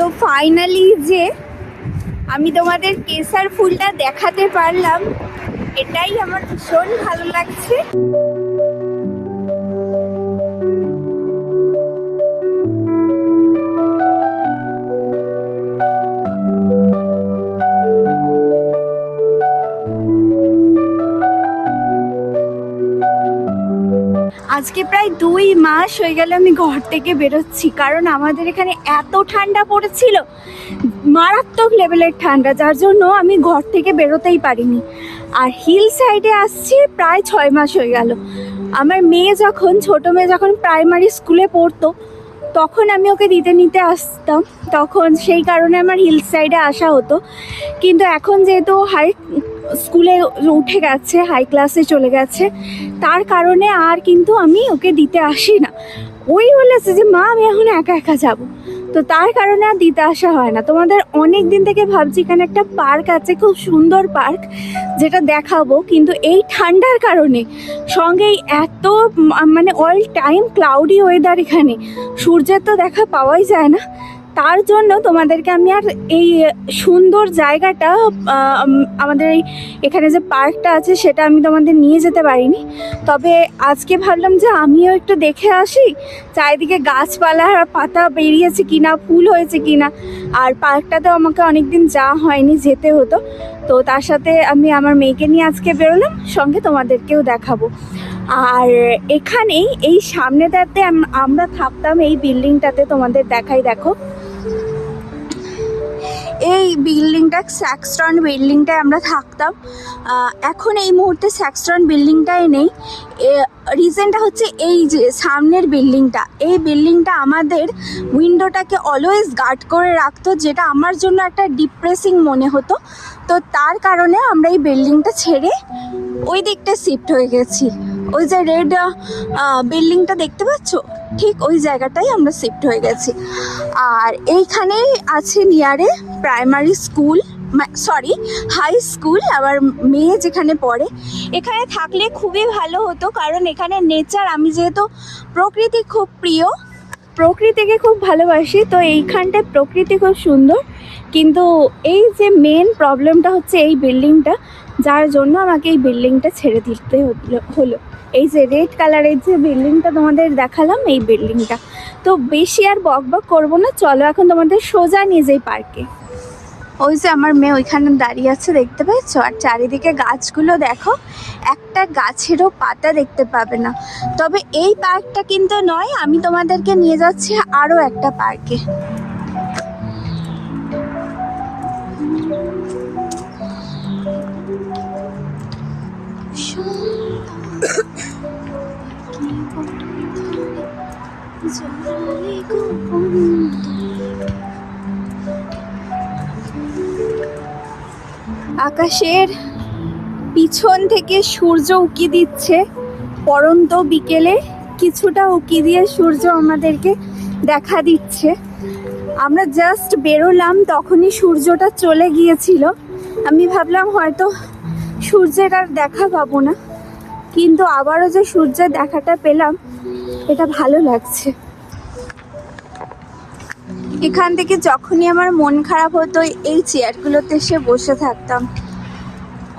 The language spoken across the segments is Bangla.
তো ফাইনালি যে আমি তোমাদের কেসার ফুলটা দেখাতে পারলাম এটাই আমার ভীষণ ভালো লাগছে। আজকে প্রায় দুই মাস হয়ে গেল আমি ঘর থেকে বেরোচ্ছি, কারণ আমাদের এখানে এত ঠান্ডা পড়েছিল, মারাত্মক লেভেলের ঠান্ডা, যার জন্য আমি ঘর থেকে বেরোতেই পারিনি। আর হিল সাইডে আসছি, প্রায় ছয় মাস হয়ে গেল। আমার মেয়ে যখন, ছোট মেয়ে যখন প্রাইমারি স্কুলে পড়তো তখন আমি ওকে দিতে নিতে আসতাম। তখন সেই কারণে আমার হিল সাইডে আসা হতো। কিন্তু এখন যেহেতু হাই স্কুলে উঠে গেছে হাই ক্লাসে চলে গেছে, তার কারণে আর কিন্তু আমি ওকে দিতে আসি না। ওই বলেছে যে মা, আমি এখন একা একা যাব। তো তার কারণে আর দিতে আসা হয় না। তোমাদের অনেক দিন থেকে ভাবছি এখানে একটা পার্ক আছে, খুব সুন্দর পার্ক, যেটা দেখাবো। কিন্তু এই ঠান্ডার কারণে সঙ্গে এত মানে অল টাইম ক্লাউডি ওয়েদার এখানে। সূর্যের তো দেখা পাওয়াই যায় না। তার জন্য তোমাদেরকে আমি আর এই সুন্দর জায়গাটা আমাদের এই এখানে যে পার্কটা আছে সেটা আমি তোমাদের নিয়ে যেতে পারিনি। তবে আজকে ভাবলাম যে আমিও একটু দেখে আসি, চারিদিকে গাছপালার পাতা বেরিয়েছে কিনা, ফুল হয়েছে কিনা। আর পার্কটাতেও আমাকে অনেকদিন যাওয়া হয়নি, যেতে হতো। তো তার সাথে আমি আমার মেয়েকে নিয়ে আজকে বেরোলাম, সঙ্গে তোমাদেরকেও দেখাবো। আর এখানেই এই সামনেটাতে আম- আমরা থাকতাম এই বিল্ডিংটাতে, তোমাদের দেখাই দেখো। এই বিল্ডিংটা, স্যাক্সট্রন বিল্ডিংটায় আমরা থাকতাম। এখন এই মুহূর্তে স্যাক্সটন বিল্ডিংটায় নেই। রিজনটা হচ্ছে এই যে সামনের বিল্ডিংটা। এই বিল্ডিংটা আমাদের উইন্ডোটাকে অলওয়েজ গার্ড করে রাখতো, যেটা আমার জন্য একটা ডিপ্রেসিং মনে হতো। তো তার কারণে আমরা এই বিল্ডিংটা ছেড়ে ওই দিকটা শিফট হয়ে গেছি। ওই যে রেড বিল্ডিংটা দেখতে পাচ্ছ? ঠিক ওই জায়গাটাই আমরা শিফট হয়ে গেছি। আর এইখানেই আছে নিয়ারে primary school sorry high school, আবার মেয়ে যেখানে পড়ে। এখানে থাকলে খুবই ভালো হতো, কারণ এখানে নেচার, আমি যেহেতু প্রকৃতি খুব প্রিয় প্রকৃতিকে খুব ভালোবাসি, তো এইখানটায় প্রকৃতি খুব সুন্দর। কিন্তু এই যে মেন প্রবলেমটা হচ্ছে এই বিল্ডিংটা যার জন্য আমাকে এই বিল্ডিংটা ছেড়ে দিতে হলো- এই যে রেড কালারের যে বিল্ডিংটা তোমাদের দেখালাম, এই বিল্ডিংটা তো বেশি আর বক বক করব না, চলো এখন তোমাদের সোজা নিয়ে যাই পার্কে ওই যে আমার মেয়ে ওইখানে দাঁড়িয়ে আছে, দেখতে পাচ্ছ আর চারিদিকে গাছগুলো দেখো, একটা গাছেরও পাতা দেখতে পাবে না। তবে এই পার্কটা কিন্তু নয়, আমি তোমাদেরকে নিয়ে যাচ্ছি আরও একটা পার্কে। আকাশের পিছন থেকে সূর্য উকি দিচ্ছে। পরন্ত বিকেলে কিছুটা উকি দিয়ে সূর্য আমাদেরকে দেখা দিচ্ছে। আমরা জাস্ট বেরোলাম, তখনই সূর্যটা চলে গিয়েছিল। আমি ভাবলাম হয়তো সূর্যের আর দেখা পাবো না। কিন্তু আবারও যে সূর্যের দেখাটা পেলাম, এটা ভালো লাগছে। এখান থেকে যখনই আমার মন খারাপ হতো, এই চেয়ারগুলোতে এসে বসে থাকতাম।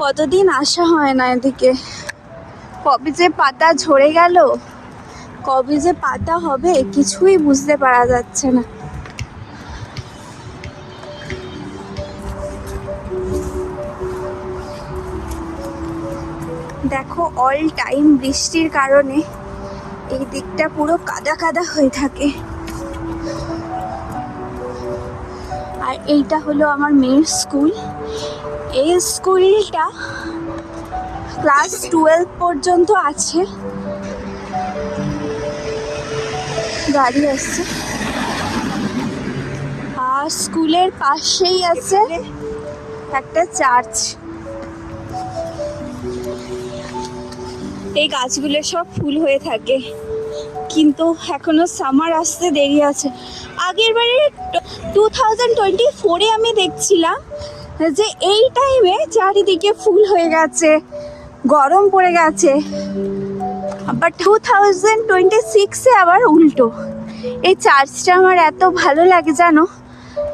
কতদিন আসা হয় না এদিকে। কবে যে পাতা ঝরে গেল, কবে যে পাতা হবে, কিছুই বুঝতে পারা যাচ্ছে না। দেখো অল টাইম বৃষ্টির কারণে এই দিকটা পুরো কাদা কাদা হয়ে থাকে। আর এইটা হলো আমার মেয়ের স্কুল। এই স্কুলটা ক্লাস টুয়েলভ পর্যন্ত আছে। গাড়ি আসছে। আর স্কুলের পাশেই আছে একটা চার্চ। এই গাছগুলো সব ফুল হয়ে থাকে। কিন্তু এখনও সামার আসতে দেরি আছে। আগের বারে টু থাউজেন্ড টোয়েন্টি ফোরে আমি দেখছিলাম যে এই টাইমে চারিদিকে ফুল হয়ে গেছে, গরম পড়ে গেছে। বাট টু থাউজেন্ড টোয়েন্টি সিক্সে আবার উল্টো। এই চার্চটা আমার এত ভালো লাগে জানো?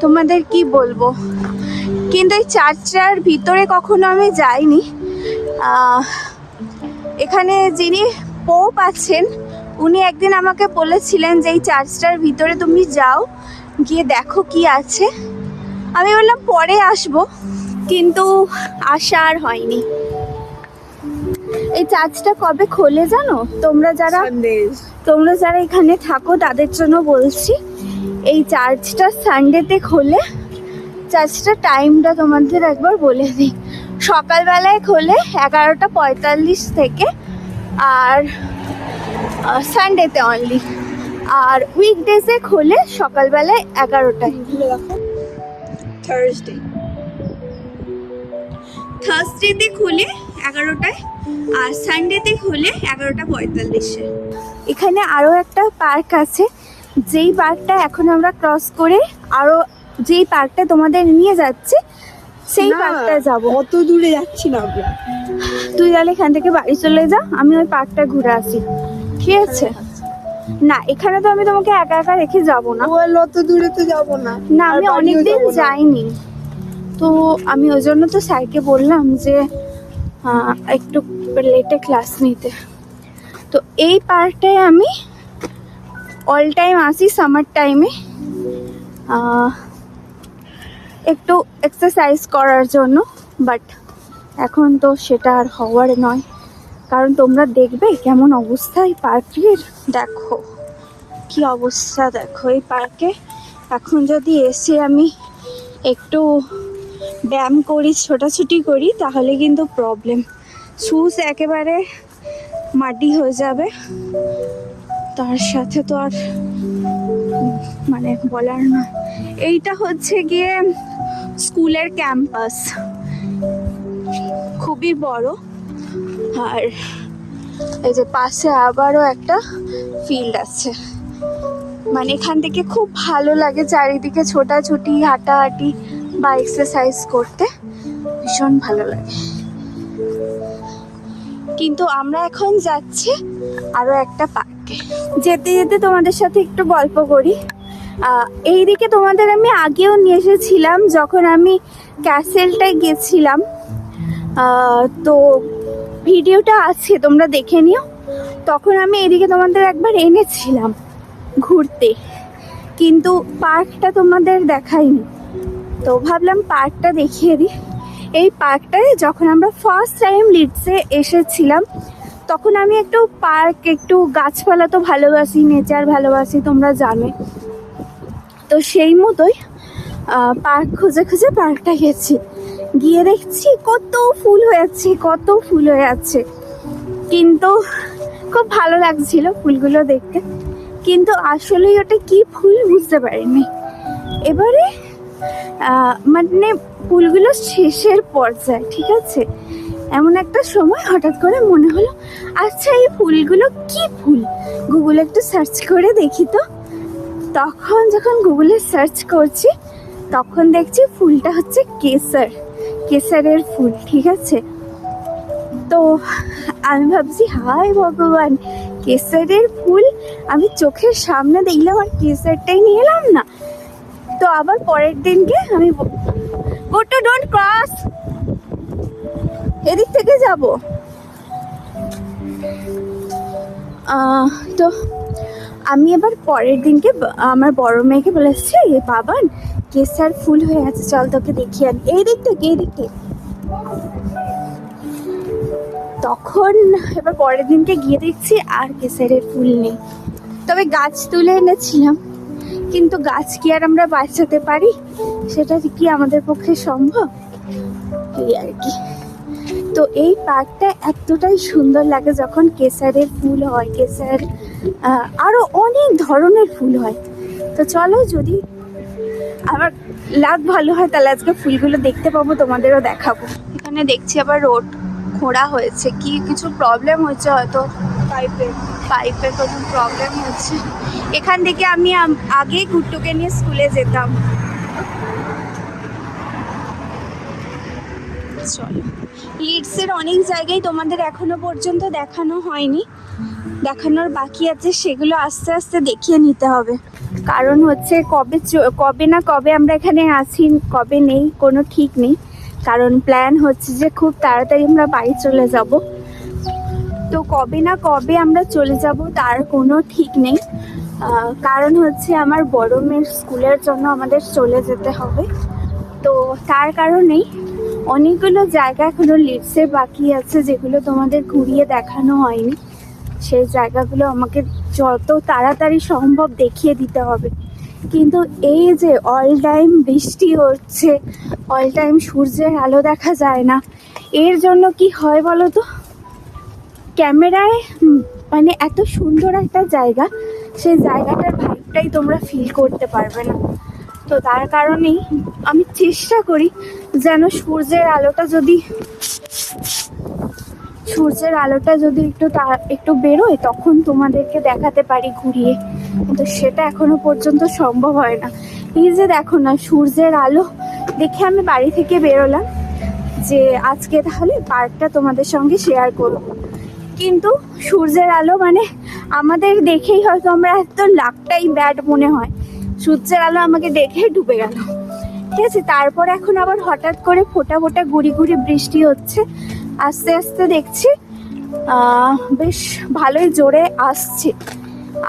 তোমাদের কি বলব? কিন্তু এই চার্চটার ভিতরে কখনো আমি যাইনি। এখানে যিনি পোপ আছেন উনি একদিন আমাকে বলেছিলেন যে এই চার্চটার ভিতরে তুমি যাও গিয়ে দেখো কি আছে। আমি বললাম পরে আসব। কিন্তু আসা আর হয়নি। এই চার্চটা কবে খোলে জানো? তোমরা যারা তোমরা যারা এখানে থাকো তাদের জন্য বলছি এই চার্চটা সানডেতে খোলে। চার্চটা টাইমটা তোমাদের একবার বলে দিই। সকালবেলায় খোলে এগারোটা পঁয়তাল্লিশ থেকে। আর সানডেতে অনলি আর উইকডেজে খোলে সকালবেলায় এগারোটায়। থার্সডে থার্সডেতে খোলে এগারোটায় আর সানডেতে খোলে এগারোটা পঁয়তাল্লিশে। এখানে আরও একটা পার্ক আছে। যেই পার্কটা এখন আমরা ক্রস করে আরও যেই পার্কটা তোমাদের নিয়ে যাচ্ছে সেই পার্কটা যাব। অত দূরে যাচ্ছি না আমরা। তুই তাহলে এখান থেকে বাড়ি চলে যা আমি ওই পার্কটা ঘুরে আসি। ঠিক আছে না এখানে তো আমি তোমাকে একা একা রেখে যাব না। ওয়াল অত দূরে তো যাব না। না আমি বাড়িও অনেকদিন যাব না। যাইনি। তো আমি ওই জন্য তো স্যারকে বললাম যে একটু লেটে ক্লাস নিতে। তো এই পার্কটায় আমি অল টাইম আসি সামার টাইমে একটু এক্সারসাইজ করার জন্য বাট এখন তো সেটা আর হওয়ার নয়। কারণ তোমরা দেখবে কেমন অবস্থা এই পার্কের। দেখো, কি অবস্থা দেখো এই পার্কে। এখন যদি এসে আমি একটু ব্যায়াম করি, ছোটাছুটি করি, তাহলে কিন্তু প্রবলেম শুজ একেবারে মাটি হয়ে যাবে। তার সাথে তো আর মানে বলার না। এইটা হচ্ছে গিয়ে স্কুলের ক্যাম্পাস খুবই বড়। আর এই যে পাশে আবারও একটা ফিল্ড আছে। মানে এখান থেকে খুব ভালো লাগে চারিদিকে ছোটাছুটি, হাঁটাহাঁটি বা এক্সারসাইজ করতে। ভীষণ ভালো লাগে। কিন্তু আমরা এখন যাচ্ছি আরও একটা পার্কে যেতে যেতে তোমাদের সাথে একটু গল্প করি। এই দিকে তোমাদের আমি আগেও নিয়ে এসেছিলাম, যখন আমি ক্যাসেলটায় গেছিলাম। তো ভিডিওটা আছে, তোমরা দেখে নিও। তখন আমি এদিকে তোমাদের একবার এনেছিলাম ঘুরতে, কিন্তু পার্কটা তোমাদের দেখাইনি। তো ভাবলাম পার্কটা দেখিয়ে দিই। এই পার্কটায় যখন আমরা ফার্স্ট টাইম লিডসে এসেছিলাম, তখন আমি একটু পার্ক, একটু গাছপালা তো ভালোবাসি নেচার ভালোবাসি, তোমরা জানোই। তো সেই মতোই পার্ক খুঁজে খুঁজে পার্কটা গেছি। গিয়ে দেখছি কত ফুল হয়ে হয়েছে কত ফুল হয়ে আছে কিন্তু খুব ভালো লাগছিল ফুলগুলো দেখতে। কিন্তু আসলেই ওটা কি ফুল বুঝতে পারিনি। এবারে মানে ফুলগুলো শেষের পর্যায়ে, ঠিক আছে? এমন একটা সময় হঠাৎ করে মনে হলো আচ্ছা এই ফুলগুলো কি ফুল? গুগলে একটু সার্চ করে দেখি তো। তখন যখন গুগলে সার্চ করছি, তখন দেখছি ফুলটা হচ্ছে কেসার কেসারের ফুল, ঠিক আছে? তো আমি ভাবছি, হায় ভগবান কেসারের ফুল আমি চোখের সামনে দেখলাম আর কেসারটাই নিয়ে এলাম না। তো আবার পরের দিনকে আমি গোটো ডোন্ট ক্রস এদিক থেকে যাব। তো আমি এবার পরের দিনকে আমার বড় মেয়েকে বলেছি এ বাবান কেসার ফুল হয়ে আছে, চল তোকে দেখি আনি এই দিক থেকে, এই দিক থেকে। তখন এবার পরের দিনকে গিয়ে দেখছি আর কেসারের ফুল নেই। তবে গাছ তুলে এনেছিলাম, কিন্তু গাছ কি আর আমরা বাঁচাতে পারি? সেটা কি আমাদের পক্ষে সম্ভব? এই আর কি। তো এই পার্কটা এতটাই সুন্দর লাগে যখন কেসারের ফুল হয় কেসার আহ, আরও অনেক ধরনের ফুল হয়। তো চলো যদি আমার লাগ ভালো হয় তাহলে আজকে ফুলগুলো দেখতে পাবো তোমাদেরও দেখাবো। এখানে দেখছি আবার রোড খোঁড়া হয়েছে। কি কিছু প্রবলেম হয়েছে হয়তো? পাইপের পাইপের কোনো প্রবলেম হচ্ছে এখান থেকে আমি আগেই আগে গুট্টুকে নিয়ে স্কুলে যেতাম। চলো। লিডসের অনেক জায়গায় তোমাদের এখনও পর্যন্ত দেখানো হয়নি। দেখানোর বাকি আছে, সেগুলো আস্তে আস্তে দেখিয়ে নিতে হবে। কারণ হচ্ছে কবে কবে না কবে আমরা এখানে আছি, কবে নেই, কোনো ঠিক নেই। কারণ প্ল্যান হচ্ছে যে খুব তাড়াতাড়ি আমরা বাড়ি চলে যাব। তো কবে না কবে আমরা চলে যাব তার কোনো ঠিক নেই। কারণ হচ্ছে আমার বড় মেয়ের স্কুলের জন্য আমাদের চলে যেতে হবে। তো তার কারণেই অনেকগুলো জায়গা এখনও লিডসে বাকি আছে, যেগুলো তোমাদের ঘুরিয়ে দেখানো হয়নি। সেই জায়গাগুলো আমাকে যত তাড়াতাড়ি সম্ভব দেখিয়ে দিতে হবে। কিন্তু এই যে অল টাইম বৃষ্টি হচ্ছে অল টাইম সূর্যের আলো দেখা যায় না, এর জন্য কি হয় বলো তো? ক্যামেরায় মানে এত সুন্দর একটা জায়গা, সেই জায়গাটার ভাইবটাই তোমরা ফিল করতে পারবে না। তো তার কারণেই আমি চেষ্টা করি যেন সূর্যের আলোটা যদি সূর্যের আলোটা যদি একটু একটু বেরোয়, তখন তোমাদেরকে দেখাতে পারি ঘুরিয়ে। কিন্তু সেটা এখনও পর্যন্ত সম্ভব হয় না। এই যে দেখো না, সূর্যের আলো দেখে আমি বাড়ি থেকে বেরোলাম যে আজকে তাহলে পার্কটা তোমাদের সঙ্গে শেয়ার করব। কিন্তু সূর্যের আলো মানে আমাদের দেখেই হয়তো আমরা এত লাখটাই ব্যাড মনে হয়। সূর্যের আলো আমাকে দেখে ডুবে গেল। ঠিক আছে, তারপর এখন আবার হঠাৎ করে ফোটা ফোটা গুড়ি গুড়ি বৃষ্টি হচ্ছে। আস্তে আস্তে দেখছি বেশ ভালোই জোরে আসছে।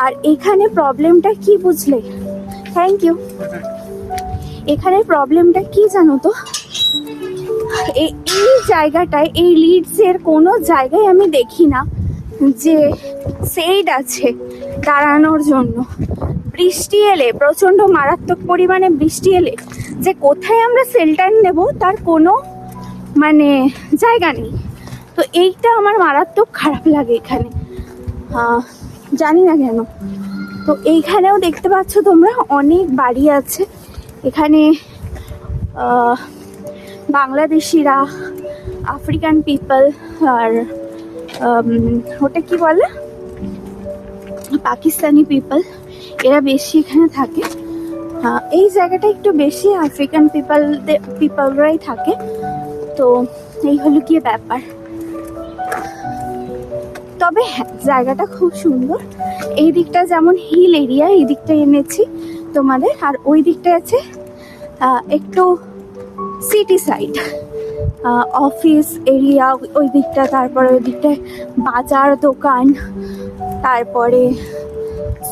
আর এখানে প্রবলেমটা কি বুঝলে? থ্যাংক ইউ এখানে প্রবলেমটা কি জানো তো? এই জায়গাটায়, এই লিডসের কোনো জায়গায় আমি দেখি না যে সেইড আছে দাঁড়ানোর জন্য। বৃষ্টি এলে, প্রচণ্ড মারাত্মক পরিমাণে বৃষ্টি এলে, যে কোথায় আমরা শেল্টার নেব, তার কোনো মানে জায়গা নেই। তো এইটা আমার মারাত্মক খারাপ লাগে এখানে। জানি না কেন। তো এইখানেও দেখতে পাচ্ছ তোমরা অনেক বাড়ি আছে। এখানে বাংলাদেশিরা, আফ্রিকান পিপল আর ওটা কি বলে? পাকিস্তানি পিপল, এরা বেশি এখানে থাকে। এই জায়গাটা একটু বেশি আফ্রিকান পিপল পিপলরাই থাকে। তো এই হলো গিয়ে ব্যাপার। তবে হ্যাঁ জায়গাটা খুব সুন্দর। এই দিকটা যেমন হিল এরিয়া এই দিকটা এনেছি তোমাদের। আর ওই দিকটা আছে একটু সিটি সাইড অফিস এরিয়া ওই দিকটা, তারপরে ওই দিকটায় বাজার, দোকান, তারপরে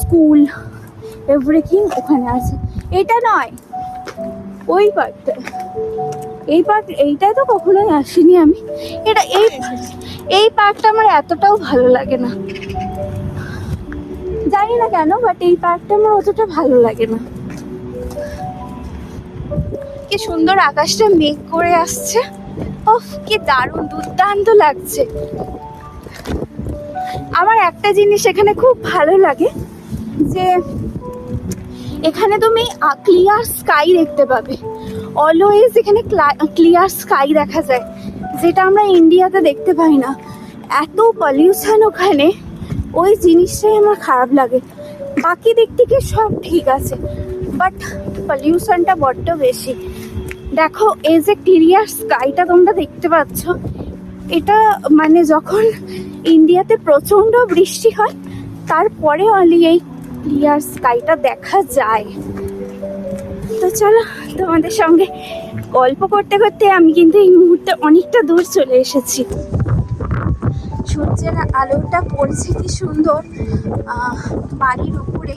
স্কুল এভরিথিং ওখানে আছে। এটা নয়, ওই পার্কটা এই পার্ক এইটাই তো কখনোই আসিনি আমি। এটা এই এই পার্কটা আমার এতটাও ভালো লাগে না। জানি না কেন বাট এই পার্কটা আমার অতটা ভালো লাগে না। কি সুন্দর আকাশটা মেঘ করে আসছে। ওফ কি দারুণ দুর্দান্ত লাগছে। আমার একটা জিনিস এখানে খুব ভালো লাগে, যে এখানে তুমি ক্লিয়ার স্কাই দেখতে পাবে। অলওয়েজ এখানে ক্লিয়ার স্কাই দেখা যায়, যেটা আমরা ইন্ডিয়াতে দেখতে পাই না। এত পলিউশন ওখানে, ওই জিনিসটাই আমার খারাপ লাগে। বাকি দিক থেকে সব ঠিক আছে বাট পলিউশনটা বড্ড বেশি। দেখো, এই যে ক্লিয়ার স্কাইটা তোমরা দেখতে পাচ্ছ, এটা মানে যখন ইন্ডিয়াতে প্রচণ্ড বৃষ্টি হয়, তারপরে অলি এই ক্লিয়ার স্কাইটা দেখা যায়। তো চলো তোমাদের সঙ্গে গল্প করতে করতে আমি কিন্তু এই মুহূর্তে অনেকটা দূর চলে এসেছি। সূর্যের আলোটা পড়ছে কি সুন্দর বাড়ির উপরে।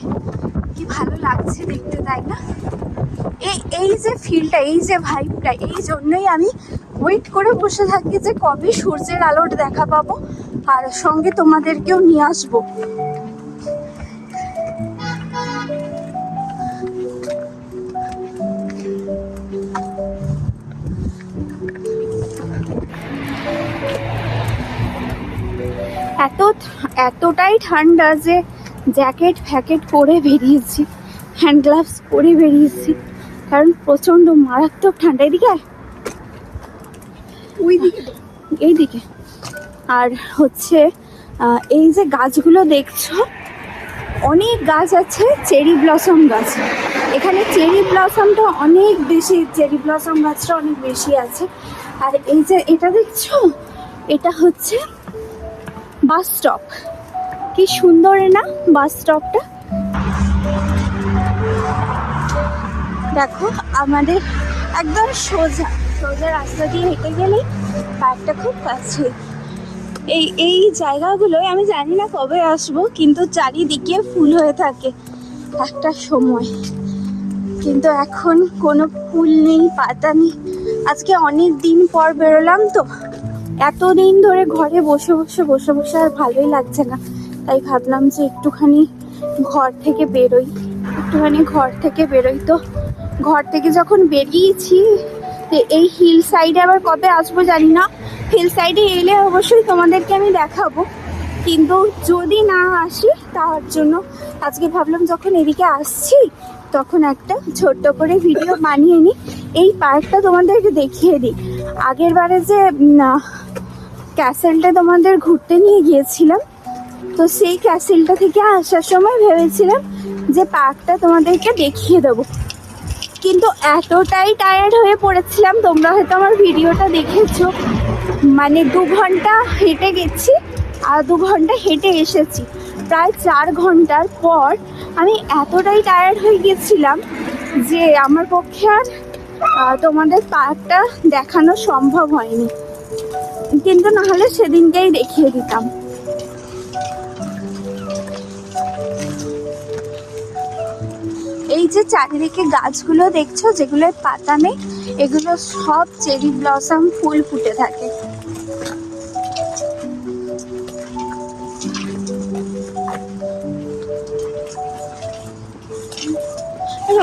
কি ভালো লাগছে দেখতে, তাই না? এই এই যে ফিলটা এই যে ভাইবটা এই জন্যই আমি ওয়েট করে বসে থাকি যে কবে সূর্যের আলোর দেখা পাবো। আর সঙ্গে তোমাদেরকেও নিয়ে আসব। এত এতটাই ঠান্ডা যে জ্যাকেট ফ্যাকেট পরে বেরিয়েছি হ্যান্ড গ্লাভস পরে বেরিয়েছি কারণ প্রচণ্ড মারাত্মক ঠান্ডা। এদিকে ওই দিকে এইদিকে। আর হচ্ছে এই যে গাছগুলো দেখছ অনেক গাছ আছে চেরি ব্লসম গাছ। এখানে চেরি ব্লসমটা অনেক বেশি চেরি ব্লসম গাছটা অনেক বেশি আছে। আর এই যে এটা দেখছ এটা হচ্ছে বাস স্টপ। কি সুন্দর না বাস স্টপটা। দেখো, আমাদের একদম সোজা সোজা রাস্তা দিয়ে হেঁটে গেলেই পার্কটা খুব কাছে। এই এই জায়গাগুলোয় আমি জানি না কবে আসব, কিন্তু চারিদিকে ফুল হয়ে থাকে একটা সময়। কিন্তু এখন কোনো ফুল নেই, পাতা নেই। আজকে অনেক দিন পর বেরোলাম তো। এতদিন ধরে ঘরে বসে বসে বসে বসে আর ভালোই লাগছে না। তাই ভাবলাম যে একটুখানি ঘর থেকে বেরোই। একটুখানি ঘর থেকে বেরোই তো। ঘর থেকে যখন বেরিয়েছি এই হিল সাইডে আবার কবে আসব জানি না। হিল সাইডে এলে অবশ্যই তোমাদেরকে আমি দেখাবো। কিন্তু যদি না আসি, তার জন্য আজকে ভাবলাম যখন এদিকে আসছি তখন একটা ছোট্ট করে ভিডিও বানিয়ে নিই। এই পার্কটা তোমাদেরকে দেখিয়ে দিই। আগের বারে যে ক্যাসেলটা তোমাদের ঘুরতে নিয়ে গিয়েছিলাম, তো সেই ক্যাসেলটা থেকে আসার সময় ভেবেছিলাম যে পার্কটা তোমাদেরকে দেখিয়ে দেবো। কিন্তু এতটাই টায়ার্ড হয়ে পড়েছিলাম, তোমরা হয়তো আমার ভিডিওটা দেখেছ। মানে দু ঘণ্টা হেঁটে গেছি, আর দু ঘণ্টা হেঁটে এসেছি। প্রায় চার ঘণ্টার পর আমি এতটাই টায়ার্ড হয়ে গিয়েছিলাম যে আমার পক্ষে আর তোমাদের পার্কটা দেখানো সম্ভব হয়নি। কিন্তু নাহলে সেদিনকেই দেখিয়ে দিতাম। এই যে চারিদিকে গাছগুলো দেখছ, যেগুলোর পাতা নেই, এগুলো সব চেরি ব্লসম ফুল ফুটে থাকে।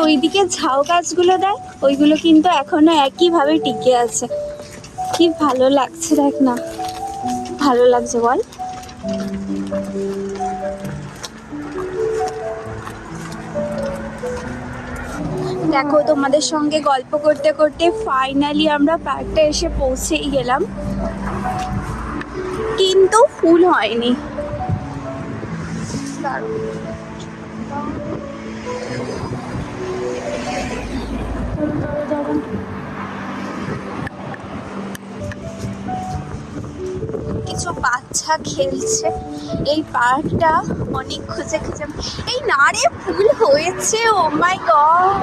ওইদিকে ঝাউ গাছগুলো দেখ, ওইগুলো কিন্তু এখনও একইভাবে টিকে আছে। কি ভালো লাগছে দেখ না। ভালো লাগছে বল। দেখো, তোমাদের সঙ্গে গল্প করতে করতে ফাইনালি আমরা পার্কটা এসে পৌঁছেই গেলাম। কিন্তু ফুল হয়নি। দারুণ। বাচ্চা খেলছে। এই পার্কটা অনেক খুঁজে খুঁজে এই নারে ফুল হয়েছে, ও মাই গড।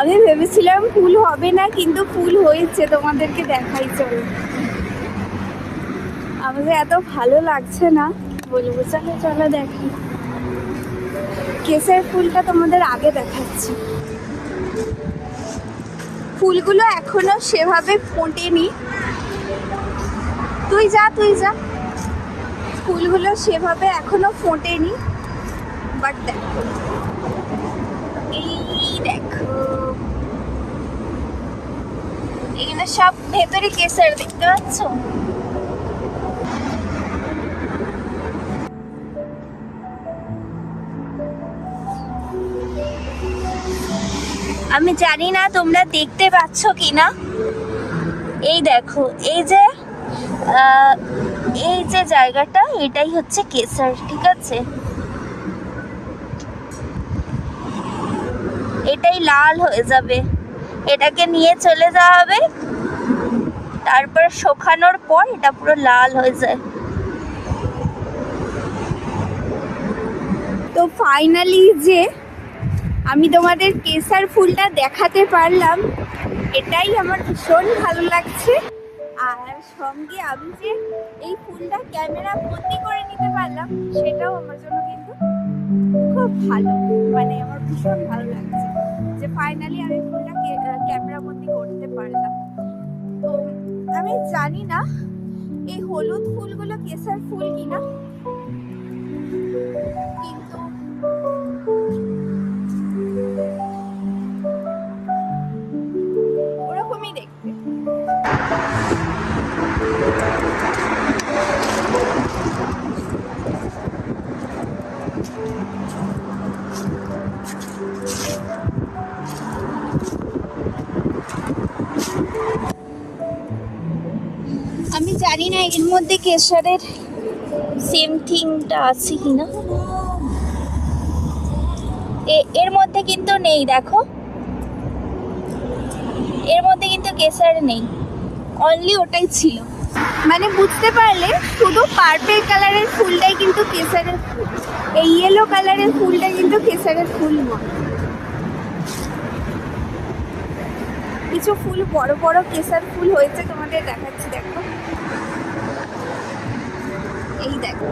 আমি ভেবেছিলাম ফুল হবে না, কিন্তু ফুল হয়েছে, তোমাদেরকে দেখাই, চলো। আমাদের এত ভালো লাগছে না। বলব, চলো চলো দেখি। কেসের ফুলটা তোমাদের আগে দেখাচ্ছি। ফুলগুলো এখনও সেভাবে ফোটেনি। তুই যা তুই যা। ফুলগুলো সেভাবে এখনও ফোটেনি বাট দেখো। এই দেখো। সব ভেতরে কেসার, দেখতে পাচ্ছ? আমি জানি না তোমরা দেখতে পাচ্ছ কিনা। এই দেখো, এই যে এই যে জায়গাটা, এটাই হচ্ছে কেসার, ঠিক আছে? এটাই লাল হয়ে যাবে। এটাকে নিয়ে চলে যাওয়া হবে। তারপর শুকানোর পর এটা পুরো লাল হয়ে যায়। তো ফাইনালি যে আমি তোমাদের কেসার ফুলটা দেখাতে পারলাম, এটাই আমার ভীষণ ভালো লাগছে। আর সঙ্গে আমি যে এই ফুলটা ক্যামেরা বন্দি করে নিতে পারলাম, সেটাও আমার জন্য কিন্তু খুব ভালো। মানে আমার ভীষণ ভালো লাগছে যে ফাইনালি আমি ফুলটা ক্যামেরা বন্দি করতে পারলাম। তো আমি জানি না, এই হলুদ ফুলগুলো কেসার ফুল কিনা? কেশরের সেম থিংটা আছে কিনা? এ- এর মধ্যে কিন্তু নেই, দেখো। এর মধ্যে কিন্তু কেসার নেই। অনলি ওটাই ছিল। মানে বুঝতে পারলে, শুধু পার্পেল কালারের ফুলটাই কিন্তু কেসারের ফুল। এই ইয়েলো কালারের ফুলটা কিন্তু কেসারের ফুল নয়। কিছু ফুল, বড় বড় কেসার ফুল হয়েছে তোমাদের দেখাচ্ছি, দেখো। এই দেখো।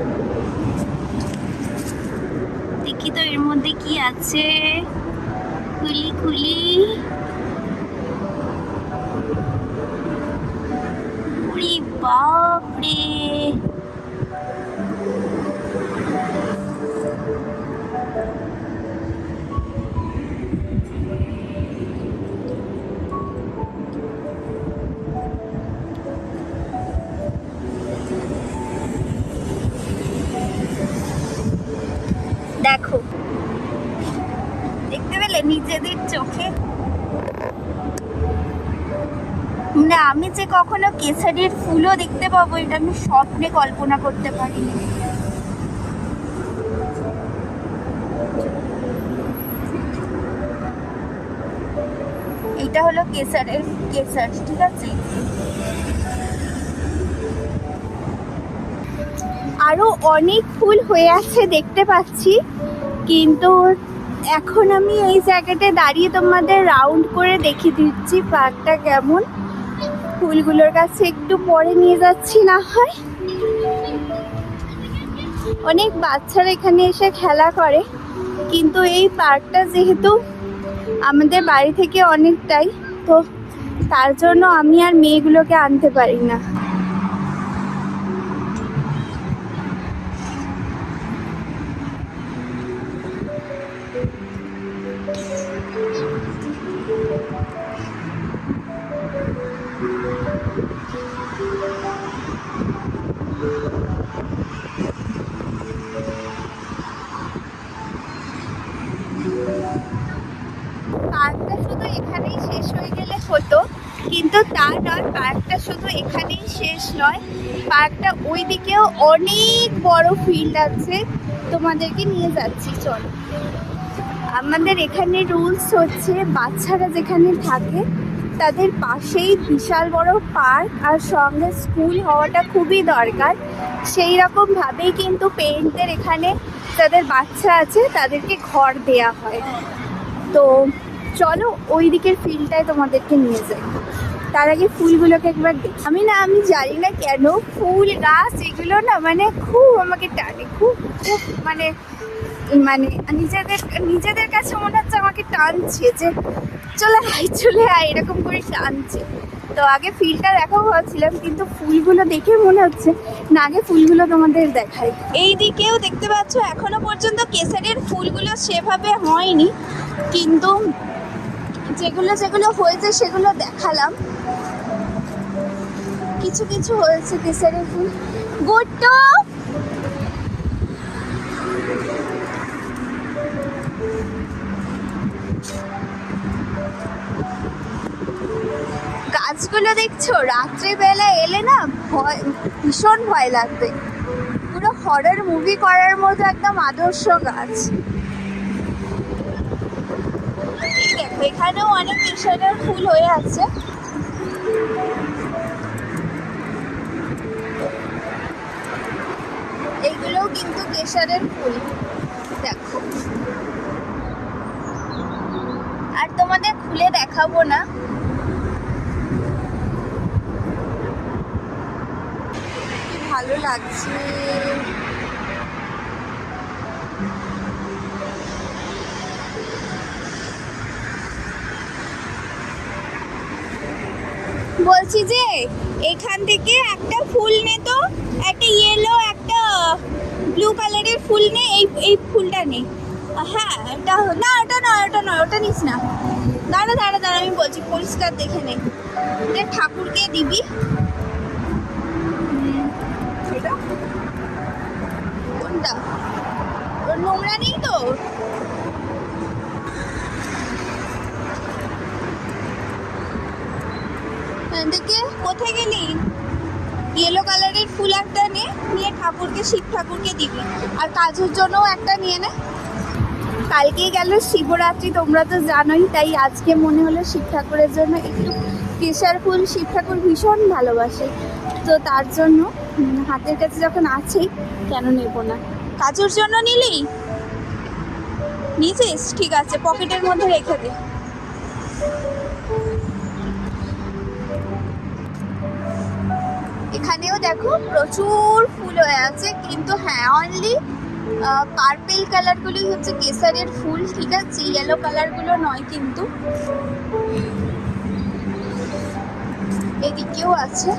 দেখি তো এর মধ্যে কি আছে। খুলি খুলি। বাপরে। দেখো। দেখতে পেলে নিজেদের চোখে? না, আমি যে কখনো কেসারির ফুলও দেখতে পাবো, এটা আমি স্বপ্নে কল্পনা করতে পারিনি। এটা হলো কেসারের কেসার, ঠিক আছে? আরও অনেক ফুল হয়ে আছে দেখতে পাচ্ছি। কিন্তু এখন আমি এই জায়গাতে দাঁড়িয়ে তোমাদের রাউন্ড করে দেখিয়ে দিচ্ছি পার্কটা কেমন। ফুলগুলোর কাছে একটু পরে নিয়ে যাচ্ছি না হয়। অনেক বাচ্চারা এখানে এসে খেলা করে। কিন্তু এই পার্কটা যেহেতু আমাদের বাড়ি থেকে অনেকটাই, তো তার জন্য আমি আর মেয়েগুলোকে আনতে পারি না। শেষ নয়। পার্কটা ওই দিকেও অনেক বড় ফিল্ড আছে। তোমাদেরকে নিয়ে যাচ্ছি, চলো। আমাদের এখানে রুলস হচ্ছে, বাচ্চারা যেখানে থাকে, তাদের পাশেই বিশাল বড় পার্ক আর সঙ্গে স্কুল হওয়াটা খুবই দরকার। সেই রকমভাবেই কিন্তু পেরেন্টদের এখানে যাদের বাচ্চা আছে, তাদেরকে ঘর দেয়া হয়। তো চলো ওই দিকের ফিল্ডটায় তোমাদেরকে নিয়ে যাই। তার আগে ফুলগুলোকে একবার দেখি। আমি না, আমি জানি না কেন ফুল, গাছ এগুলো না মানে খুব আমাকে টানে, খুব খুব মানে মানে নিজেদের নিজেদের কাছে মনে হচ্ছে আমাকে টানছে যে চলে আয় চলে আয়, এরকম করে টানছে। তো আগে ফিলটা দেখা ভাবছিলাম, কিন্তু ফুলগুলো দেখে মনে হচ্ছে না, আগে ফুলগুলো তোমাদের দেখাই। এই দিকেও দেখতে পাচ্ছ, এখনও পর্যন্ত কেসারের ফুলগুলো সেভাবে হয়নি, কিন্তু যেগুলো যেগুলো হয়েছে সেগুলো দেখালাম। কিছু কিছু হয়েছে কেসারের ফুল। গুড্ডু গাছগুলো দেখছ? রাত্রেবেলা এলে না ভয়, ভীষণ ভয় লাগবে। পুরো হরর মুভি করার মতো একদম আদর্শ গাছ। এখানেও অনেক কেশরের ফুল হয়ে আছে। কেশরের ফুল। দেখো। আর তোমাদের খুলে দেখাবো না। ভালো লাগছে। এই ফুলটা নে। হ্যাঁ এটা না ওটা না ওটা নয় ওটা নিস না। দাঁড়া দাঁড়া দাঁড়া আমি বলছি পরিষ্কার দেখে নে। এটা ঠাকুরকে দিবি। কোনটা? ওর নোংরা নেই তো? হ্যাঁ, দেখে কোথায় গেলি? ইয়েলো কালারের ফুল একটা নে, নিয়ে ঠাকুরকে, শিব ঠাকুরকে দিবি। আর কাজের জন্যও একটা নিয়ে নে। কালকেই গেল শিবরাত্রি, তোমরা তো জানোই, তাই আজকে মনে হলো শিব ঠাকুরের জন্য একটু কেশর ফুল। শিব ঠাকুর ভীষণ ভালোবাসে। তো তার জন্য হাতের কাছে যখন আছেই কেন নেব না? কাজুর জন্য নিলি? নিয়েছিস? ঠিক আছে, পকেটের মধ্যে রেখে দে। এখানেও দেখো প্রচুর ফুল হয়ে আছে, কিন্তু হ্যাঁ অনলি পার্পেল কালারগুলোই হচ্ছে কেসারের ফুল, ঠিক আছে? ইয়েলো কালারগুলো নয় কিন্তু। এদিকেও আছে।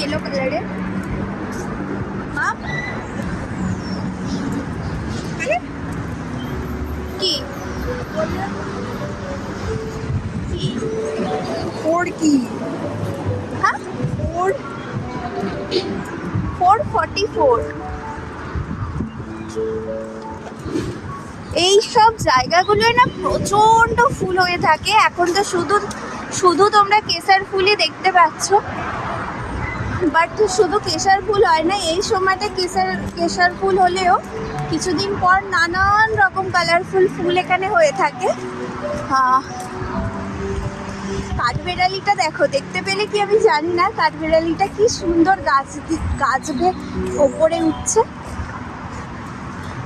কি ওর কি হ্যাঁ ফোর ফর্টি ফোর এই সব জায়গাগুলোয় না প্রচণ্ড ফুল হয়ে থাকে। এখন তো শুধু শুধু তোমরা কেসার ফুলই দেখতে পাচ্ছ। বাট শুধু কেশার ফুল হয় না, এই সময়টা কেশার কেশার ফুল হলেও কিছুদিন পর নানান রকম কালারফুল ফুল এখানে হয়ে থাকে। কাঠবেড়ালিটা দেখো, দেখতে পেলে কি আমি জানি না, কাঠবেড়ালিটা কি সুন্দর গাছ দি- গাছ বেয়ে ওপরে উঠছে।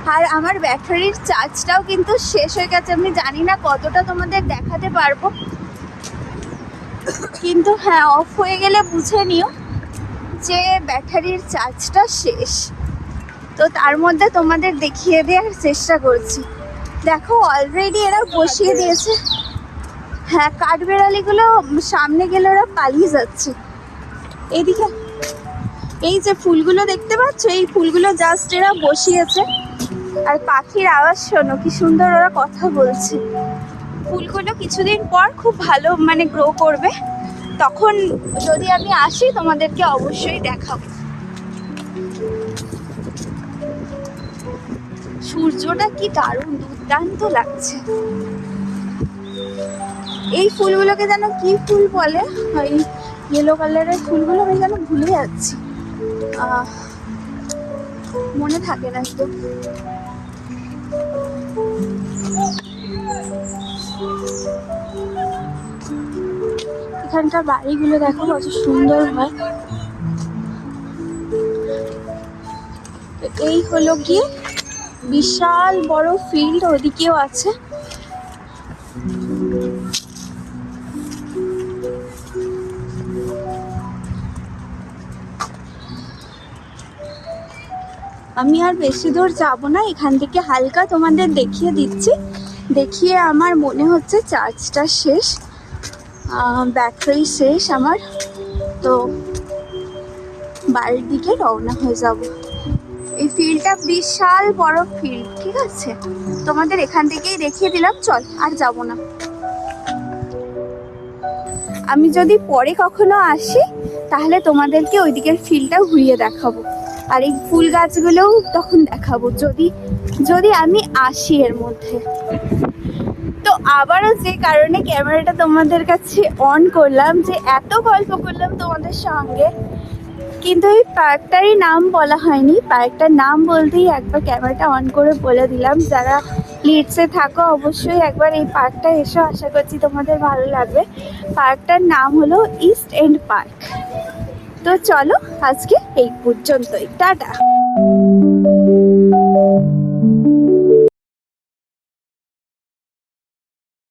আর আমার ব্যাটারির চার্জটাও কিন্তু শেষ হয়ে গেছে, আমি জানি না কতটা তোমাদের দেখাতে পারব। কিন্তু হ্যাঁ অফ হয়ে গেলে বুঝে নিও। যে ব্যাটারির চার্জটা শেষ তো তার মধ্যে তোমাদের দেখিয়ে দেওয়ার চেষ্টা করছি। দেখো অলরেডি এরা বসিয়ে দিয়েছে। হ্যাঁ কাঠবেড়ালিগুলো সামনে গেলে ওরা পালিয়ে যাচ্ছে। এইদিকে এই যে ফুলগুলো দেখতে পাচ্ছ এই ফুলগুলো জাস্ট এরা বসিয়েছে। আর পাখির আওয়াজ শোনো কি সুন্দর ওরা কথা বলছে। ফুলগুলো কিছুদিন পর খুব ভালো মানে গ্রো করবে। তখন যদি আমি আসি, তোমাদেরকে অবশ্যই দেখাবো। সূর্যটা কি দারুণ দুর্দান্ত লাগছে। এই ফুলগুলোকে যেন কি ফুল বলে? ওই ইয়েলো কালারের ফুলগুলো আমি যেন ভুলে যাচ্ছি। মনে থাকে না তো এখানকার বাড়িগুলো দেখো কত সুন্দর হয়। এই হলো গিয়ে বিশাল বড় ফিল্ড ওদিকেও আছে। আমি আর বেশি দূর যাব না, এখান থেকে হালকা তোমাদের দেখিয়ে দিচ্ছি। দেখিয়ে আমার মনে হচ্ছে চার্জটা শেষ। ব্যাটারি শেষ আমার। তো বাড়ির দিকে রওনা হয়ে যাব। এই ফিল্ডটা বিশাল বড় ফিল্ড ঠিক আছে? তোমাদের এখান থেকেই দেখিয়ে দিলাম, চল, আর যাব না। আমি যদি পরে কখনো আসি, তাহলে তোমাদেরকে ওই দিকের ফিল্ডটা ঘুরিয়ে দেখাবো। আর এই ফুল গাছগুলোও তখন দেখাবো, যদি যদি আমি আসি এর মধ্যে। আবারও যে কারণে ক্যামেরাটা তোমাদের কাছে অন করলাম যে এত গল্প করলাম তোমাদের সঙ্গে, কিন্তু এই পার্কটারই নাম বলা হয়নি। পার্কটার নাম বলতেই একবার ক্যামেরাটা অন করে বলে দিলাম। যারা লিডসে থাকো, অবশ্যই একবার এই পার্কটা এসো। আশা করছি তোমাদের ভালো লাগবে। পার্কটার নাম হলো ইস্ট এন্ড পার্ক তো চলো, আজকে এই পর্যন্তই। টাটা।